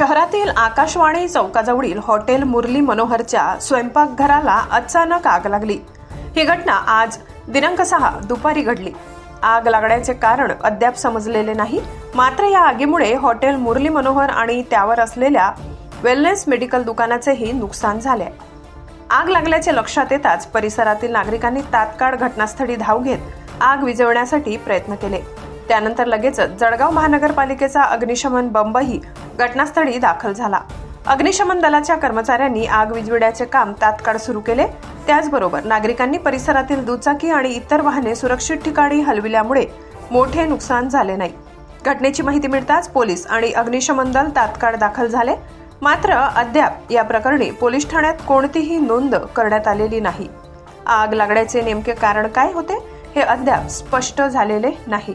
शहरातील आकाशवाणी चौकाजवळील हॉटेल मुरली मनोहरच्या स्वयंपाकघराला अचानक आग लागली. ही घटना आज दिनांक सहा दुपारी घडली. आग लागण्याचे कारण अद्याप समजलेले नाही. मात्र या आगीमुळे हॉटेल मुरली मनोहर आणि त्यावर असलेल्या वेलनेस मेडिकल दुकानाचेही नुकसान झाले. आहे. आग लागल्याचे लक्षात येताच परिसरातील नागरिकांनी तात्काळ घटनास्थळी धाव घेत आग विझवण्यासाठी प्रयत्न केले. त्यानंतर लगेचच जळगाव महानगरपालिकेचा अग्निशमन बंबही घटनास्थळी दाखल झाला. अग्निशमन दलाच्या कर्मचाऱ्यांनी आग विजविड्याचे काम तात्काळ सुरू केले. त्याचबरोबर नागरिकांनी परिसरातील दुचाकी आणि इतर वाहने सुरक्षित ठिकाणी हलविल्यामुळे मोठे नुकसान झाले नाही. घटनेची माहिती मिळताच पोलीस आणि अग्निशमन दल तात्काळ दाखल झाले. मात्र अद्याप या प्रकरणी पोलीस ठाण्यात कोणतीही नोंद करण्यात आलेली नाही. आग लागण्याचे नेमके कारण काय होते हे अद्याप स्पष्ट झालेले नाही.